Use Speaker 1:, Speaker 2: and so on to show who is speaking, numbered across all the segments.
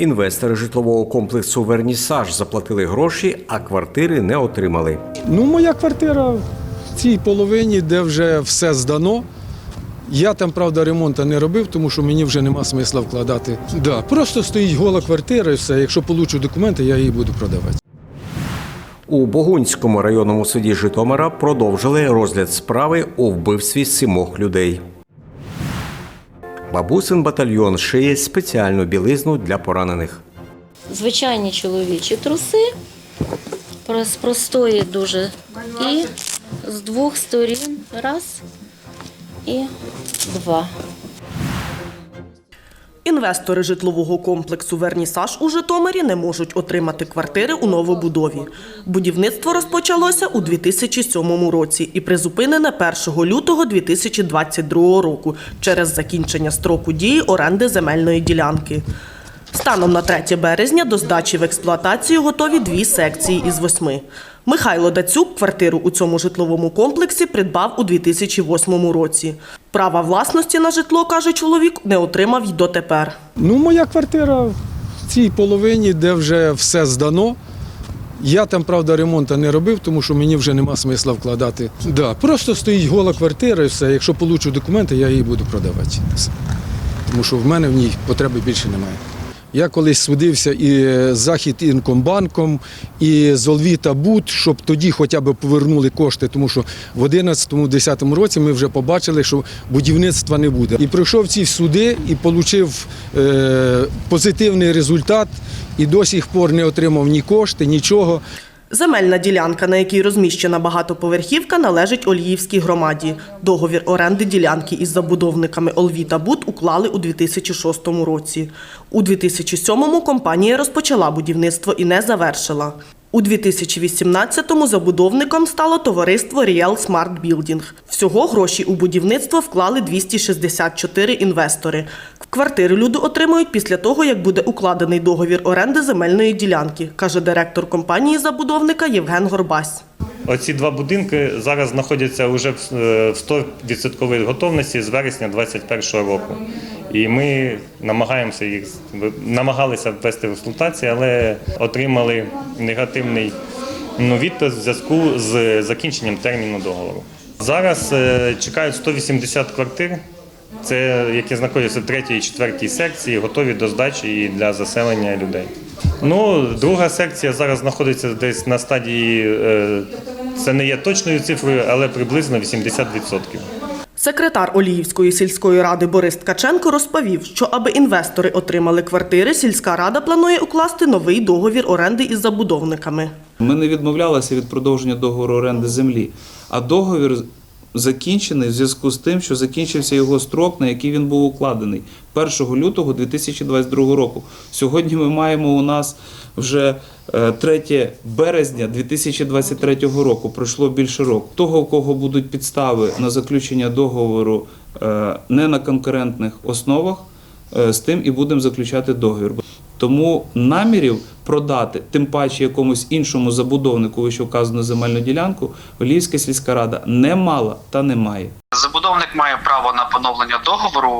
Speaker 1: Інвестори житлового комплексу Вернісаж заплатили гроші, а квартири не отримали.
Speaker 2: Ну, моя квартира в цій половині, де вже все здано. Я там, правда, ремонту не робив, тому що мені вже нема смисла вкладати. Да, просто стоїть гола квартира і все. Якщо получу документи, я її буду продавати.
Speaker 1: У Богунському районному суді Житомира продовжили розгляд справи у вбивстві сімох людей. Бабусин батальйон шиє спеціальну білизну для поранених.
Speaker 3: звичайні чоловічі труси, з простої дуже. І з двох сторін раз і два.
Speaker 4: Інвестори житлового комплексу Вернісаж у Житомирі не можуть отримати квартири у новобудові. Будівництво розпочалося у 2007 році і призупинене 1 лютого 2022 року через закінчення строку дії оренди земельної ділянки. Станом на 3 березня до здачі в експлуатацію готові дві секції із восьми. Михайло Дацюк квартиру у цьому житловому комплексі придбав у 2008 році. Права власності на житло, каже чоловік, не отримав й дотепер.
Speaker 2: Ну, моя квартира в цій половині, де вже все здано. Я там, правда, ремонту не робив, тому що мені вже нема смисла вкладати. Да, просто стоїть гола квартира і все. Якщо получу документи, я її буду продавати. Тому що в мене в ній потреби більше немає. Я колись судився і з Захід Інкомбанком, і з Олвіта Бут, щоб тоді хоча б повернули кошти, тому що в 2011-2010 році ми вже побачили, що будівництва не буде. І пройшов ці суди і отримав е, позитивний результат, і до сих пор не отримав ні кошти, нічого.
Speaker 4: Земельна ділянка, на якій розміщена багатоповерхівка, належить Оліївській громаді. Договір оренди ділянки із забудовниками Олві та Бут уклали у 2006 році. У 2007-му компанія розпочала будівництво і не завершила. У 2018-му забудовником стало товариство Real Smart Building. Всього гроші у будівництво вклали 264 інвестори. Квартири люди отримують після того, як буде укладений договір оренди земельної ділянки, каже директор компанії забудовника Євген Горбась.
Speaker 5: Оці два будинки зараз знаходяться вже в е, 100% готовності з вересня 2021 року. І ми намагаємося їх намагалися ввести в експлуатацію, але отримали негативний ну, відповідь в зв'язку з закінченням терміну договору. Зараз е, чекають 180 квартир. Це які знаходяться в третій і четвертій секції, готові до здачі і для заселення людей. Ну, друга секція зараз знаходиться десь на стадії. е, Це не є точною цифрою, але приблизно 80%.
Speaker 4: Секретар Оліївської сільської ради Борис Ткаченко розповів, що аби інвестори отримали квартири, сільська рада планує укласти новий договір оренди із забудовниками.
Speaker 6: Ми не відмовлялися від продовження договору оренди землі, а договір закінчений в зв'язку з тим, що закінчився його строк, на який він був укладений 1 лютого 2022 року. Сьогодні ми маємо у нас вже е, 3 березня 2023 року. Пройшло більше року. Того, у кого будуть підстави на заключення договору е, не на конкурентних основах, е, з тим і будемо заключати договір. Тому намірів продати, тим паче якомусь іншому забудовнику вище вказану земельну ділянку, Олівська сільська рада не мала та не має.
Speaker 7: Забудовник має право на поновлення договору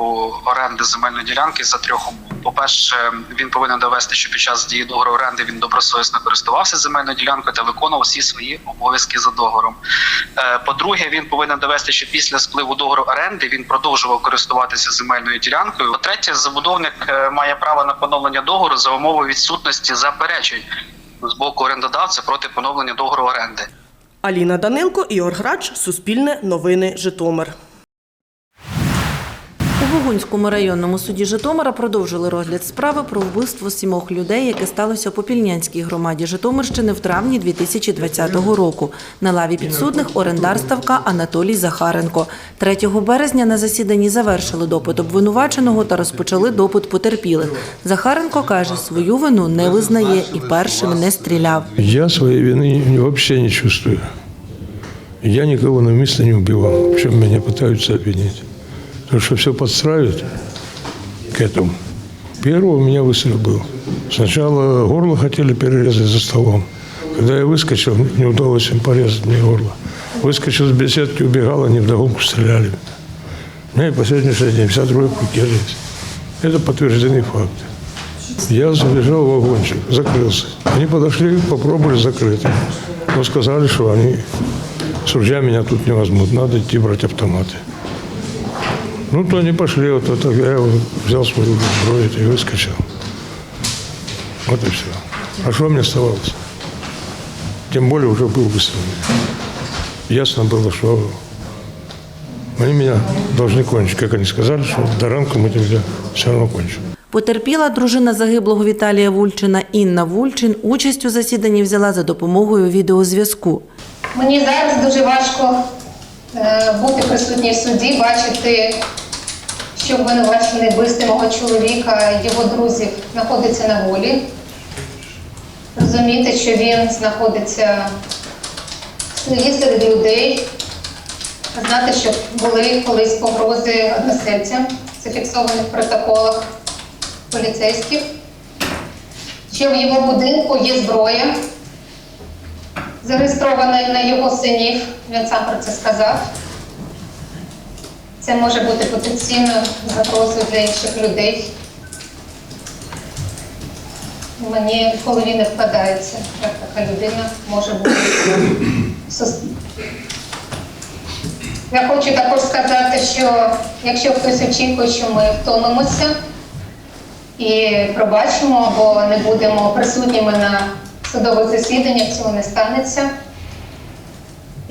Speaker 7: оренди земельної ділянки за трьох умов. По-перше, він повинен довести, що під час дії договору оренди він добросовісно користувався земельною ділянкою та виконував всі свої обов'язки за договором. Е, По-друге, він повинен довести, що після спливу договору оренди він продовжував користуватися земельною ділянкою. По-третє, забудовник е, має право на поновлення договору за умови відсутності заперечень з боку орендодавця проти поновлення договору оренди.
Speaker 4: Аліна Данилко, Ігор Грач, Суспільне, Новини, Житомир.
Speaker 8: У Богунському районному суді Житомира продовжили розгляд справи про вбивство сімох людей, яке сталося у Попільнянській громаді Житомирщини в травні 2020 року. На лаві підсудних орендар ставка Анатолій Захаренко. 3 березня на засіданні завершили допит обвинуваченого та розпочали допит потерпілих. Захаренко каже, свою вину не визнає і першим не стріляв.
Speaker 9: Я своей вины вообще не чувствую. Я никого навмисно не убивал, в чем меня пытаются обвинить. Потому что все подстраивают к этому. Первый у меня выстрел был. Сначала горло хотели перерезать за столом. Когда я выскочил, не удалось им порезать мне горло. Выскочил с беседки, убегал, они вдогонку стреляли. У меня и по сегодняшний день вся трое есть. Это подтвержденный факт. Я забежал в вагончик, закрылся. Они подошли, попробовали закрыть. Но сказали, что они с ружья меня тут не возьмут, надо идти брать автоматы. Ну, то они пошли, вот это я взял свою зброю и выскочил. Вот и все. А что мне оставалось? Тем более уже был выставлен. Ясно было, что они меня должны кончить. Как они сказали, что до ранку мы тебя все равно кончим.
Speaker 8: Потерпіла дружина загиблого Віталія Вульчина Інна Вульчин участь у засіданні взяла за допомогою відеозв'язку.
Speaker 4: Мені зараз дуже важко е, бути присутній в суді, бачити, що обвинувачений вбивстві мого чоловіка, його друзів знаходиться на волі. Розуміти, що він знаходиться селі серед людей, знати, що були колись погрози односельцям, зафіксованих в протоколах поліцейських, що в його будинку є зброя, зареєстрована на його синів, він сам про це сказав. Це може бути потенційною загрозою для інших людей. Мені в голові не вкладається, як така людина може бути. Я хочу також сказати, що якщо хтось очікує, що ми втомимося і пробачимо або не будемо присутніми на судових засіданнях, цього не станеться.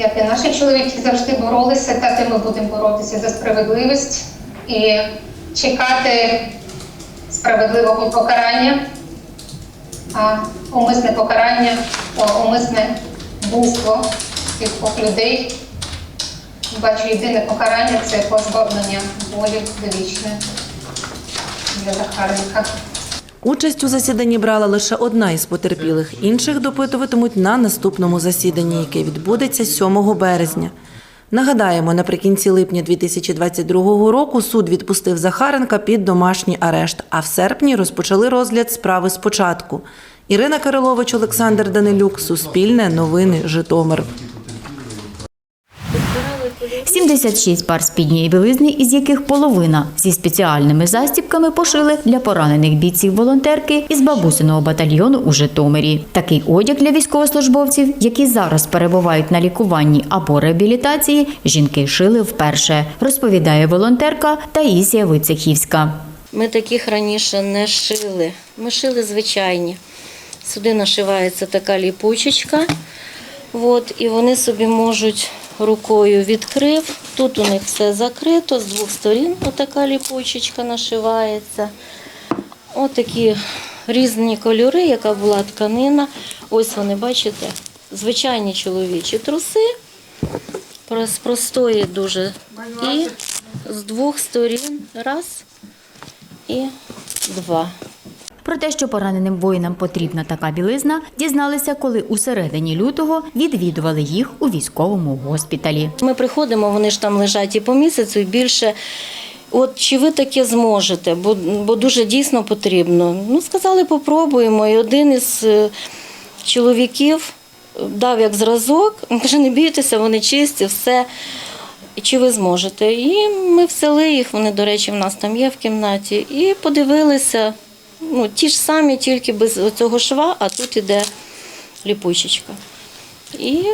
Speaker 4: Як і наші чоловіки завжди боролися, так і ми будемо боротися за справедливість і чекати справедливого покарання, а умисне покарання, умисне вбивство цих людей. Бачу, єдине покарання це позбавлення волі довічне для Захаренка.
Speaker 8: Участь у засіданні брала лише одна із потерпілих. Інших допитуватимуть на наступному засіданні, яке відбудеться 7 березня. Нагадаємо, наприкінці липня 2022 року суд відпустив Захаренка під домашній арешт, а в серпні розпочали розгляд справи спочатку. Ірина Кирилович, Олександр Данилюк, Суспільне, Новини, Житомир.
Speaker 10: 76 пар спідньої білизни, із яких половина зі спеціальними застібками пошили для поранених бійців волонтерки із бабусиного батальйону у Житомирі. Такий одяг для військовослужбовців, які зараз перебувають на лікуванні або реабілітації, жінки шили вперше, розповідає волонтерка Таїсія Вицехівська.
Speaker 3: Ми таких раніше не шили. Ми шили звичайні. Сюди нашивається така ліпучечка. От, і вони собі можуть рукою відкрив. Тут у них все закрито, з двох сторін отака ліпучечка нашивається. Отакі різні кольори, яка була тканина. Ось вони, бачите, звичайні чоловічі труси, з простої дуже. І з двох сторін раз і два.
Speaker 10: Про те, що пораненим воїнам потрібна така білизна, дізналися, коли у середині лютого відвідували їх у військовому госпіталі.
Speaker 3: Ми приходимо, вони ж там лежать і по місяцю, і більше. От чи ви таке зможете? Бо, бо дуже дійсно потрібно. Ну, сказали, попробуємо. І один із е, чоловіків дав як зразок, каже, не бійтеся, вони чисті, все. Чи ви зможете? І ми всели їх, вони, до речі, в нас там є в кімнаті, і подивилися. Ну, ті ж самі, тільки без цього шва, а тут іде ліпучечка. І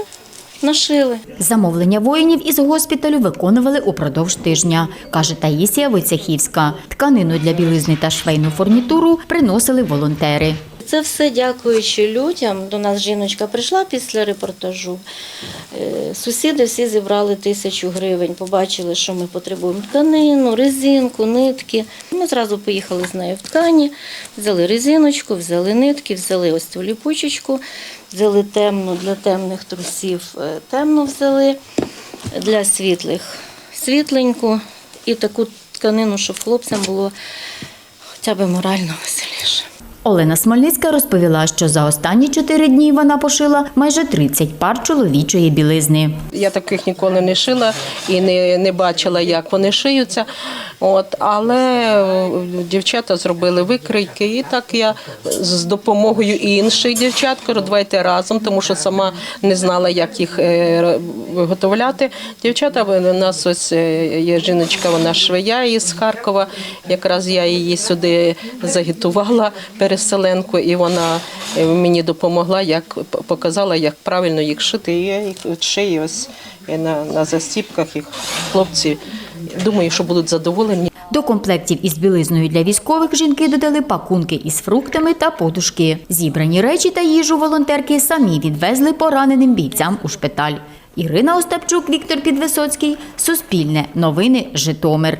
Speaker 3: нашили.
Speaker 10: Замовлення воїнів із госпіталю виконували упродовж тижня, каже Таїсія Войцехівська. Тканину для білизни та швейну фурнітуру приносили волонтери.
Speaker 3: Це все дякуючи людям. До нас жіночка прийшла після репортажу. Е, Сусіди всі зібрали тисячу гривень, побачили, що ми потребуємо тканину, резинку, нитки. Ми зразу поїхали з нею в ткані, взяли резиночку, взяли нитки, взяли ось цю ліпучечку, взяли темну для темних трусів, е, темну взяли, для світлих світленьку і таку тканину, щоб хлопцям було хоча б морально веселіше.
Speaker 10: Олена Смольницька розповіла, що за останні чотири дні вона пошила майже 30 пар чоловічої білизни.
Speaker 11: Я таких ніколи не шила і не, не бачила, як вони шиються. От, але е, дівчата зробили викройки, і так я з допомогою інших дівчат кажу, давайте разом, тому що сама не знала, як їх е, виготовляти. Дівчата у нас ось е, є жіночка, вона швея із Харкова. Якраз я її сюди загітувала переселенку, і вона мені допомогла, як показала, як правильно їх шити. І я їх шию ось е, на, на застіпках їх хлопці. Думаю, що будуть задоволені.
Speaker 10: До комплектів із білизною для військових жінки додали пакунки із фруктами та подушки. Зібрані речі та їжу волонтерки самі відвезли пораненим бійцям у шпиталь. Ірина Остапчук, Віктор Підвисоцький, Суспільне, Новини, Житомир.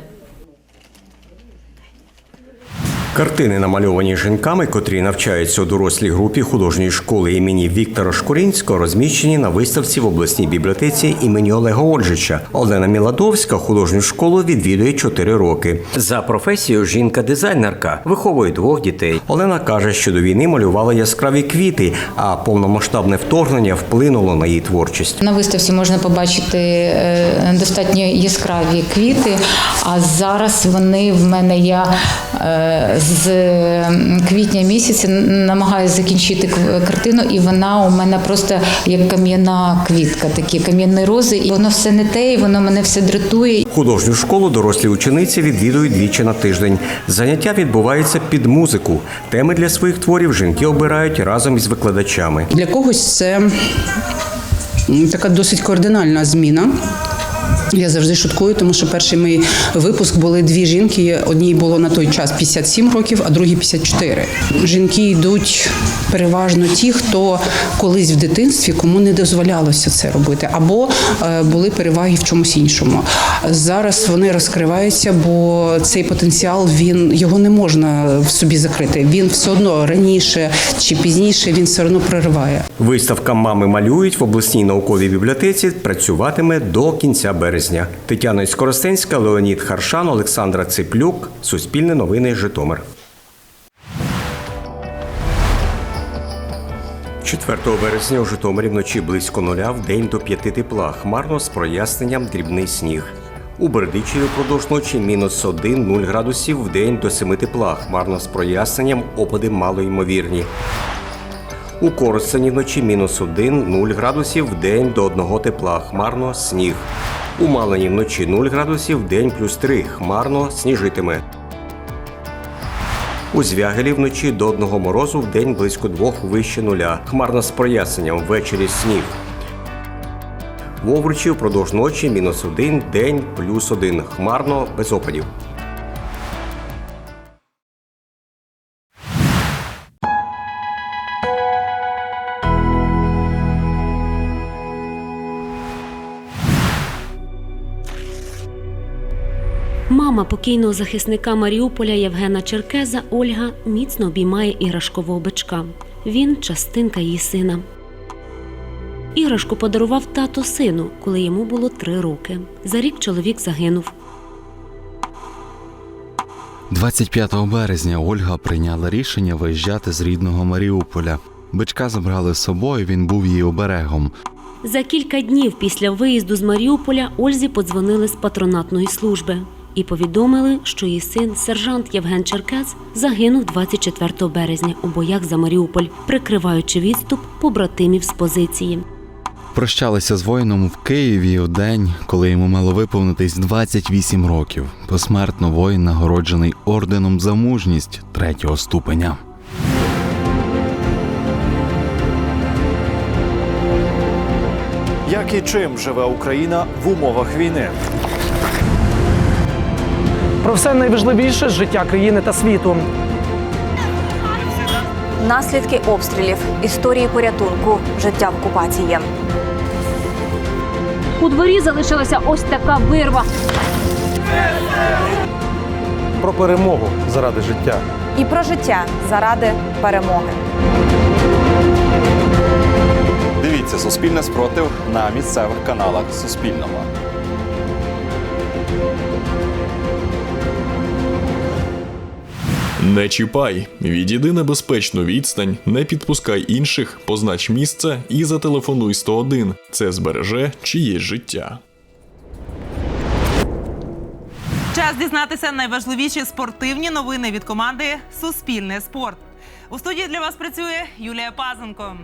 Speaker 1: Картини, намальовані жінками, котрі навчаються у дорослій групі художньої школи імені Віктора Шкурінського, розміщені на виставці в обласній бібліотеці імені Олега Ольжича. Олена Міладовська художню школу відвідує 4 роки. За професією жінка-дизайнерка виховує двох дітей. Олена каже, що до війни малювала яскраві квіти, а повномасштабне вторгнення вплинуло на її творчість.
Speaker 12: На виставці можна побачити е, достатньо яскраві квіти, а зараз вони в мене я з квітня місяця намагаюся закінчити к- картину, і вона у мене просто як кам'яна квітка, такі кам'яні рози. І воно все не те, і воно мене все дратує.
Speaker 1: Художню школу дорослі учениці відвідують двічі на тиждень. Заняття відбуваються під музику. Теми для своїх творів жінки обирають разом із викладачами.
Speaker 13: Для когось це така досить кардинальна зміна. Я завжди шуткую, тому що перший мій випуск були дві жінки. Одній було на той час 57 років, а другій 54. Жінки йдуть переважно ті, хто колись в дитинстві кому не дозволялося це робити, або е, були переваги в чомусь іншому. Зараз вони розкриваються, бо цей потенціал він його не можна в собі закрити. Він все одно раніше чи пізніше він все одно прориває.
Speaker 1: Виставка Мами малюють в обласній науковій бібліотеці працюватиме до кінця березня. Тетяна Скоростенська, Леонід Харшан, Олександра Циплюк. Суспільне новини Житомир. 4 березня у Житомирі вночі близько нуля, в день до 5 тепла. Хмарно з проясненням дрібний сніг. У Бердичеві впродовж ночі мінус 1, 0 градусів, в день до 7 тепла. Хмарно з проясненням, опади малоймовірні. У Коростені вночі мінус 1, 0 градусів, в день до 1 тепла, хмарно, сніг. У Малині вночі 0 градусів, день плюс 3, хмарно, сніжитиме. У Звягелі вночі до одного морозу, в день близько двох вище нуля. Хмарно з проясненням, ввечері сніг. В Овручі впродовж ночі мінус один, день плюс один. хмарно, без опадів.
Speaker 14: Мама покійного захисника Маріуполя Євгена Черкеза Ольга міцно обіймає іграшкового бичка. Він частинка її сина. Іграшку подарував тато сину, коли йому було три роки. За рік чоловік загинув.
Speaker 15: 25 березня Ольга прийняла рішення виїжджати з рідного Маріуполя. Бичка забрали з собою, він був її оберегом.
Speaker 14: За кілька днів після виїзду з Маріуполя Ользі подзвонили з патронатної служби і повідомили, що її син, сержант Євген Черкес, загинув 24 березня у боях за Маріуполь, прикриваючи відступ побратимів з позиції.
Speaker 15: Прощалися з воїном в Києві у день, коли йому мало виповнитись 28 років. Посмертно воїн нагороджений орденом за мужність третього ступеня.
Speaker 16: Як і чим живе Україна в умовах війни?
Speaker 17: Про все найважливіше з життя країни та світу.
Speaker 18: Наслідки обстрілів, історії порятунку, життя в окупації.
Speaker 19: У дворі залишилася ось така вирва.
Speaker 16: Про перемогу заради життя.
Speaker 18: І про життя заради перемоги.
Speaker 16: Дивіться Суспільне спротив на місцевих каналах Суспільного.
Speaker 20: Не чіпай, відійди на безпечну відстань, не підпускай інших, познач місце і зателефонуй 101. Це збереже чиєсь життя.
Speaker 7: Час дізнатися найважливіші спортивні новини від команди Суспільне спорт. У студії для вас працює Юлія Пазенко.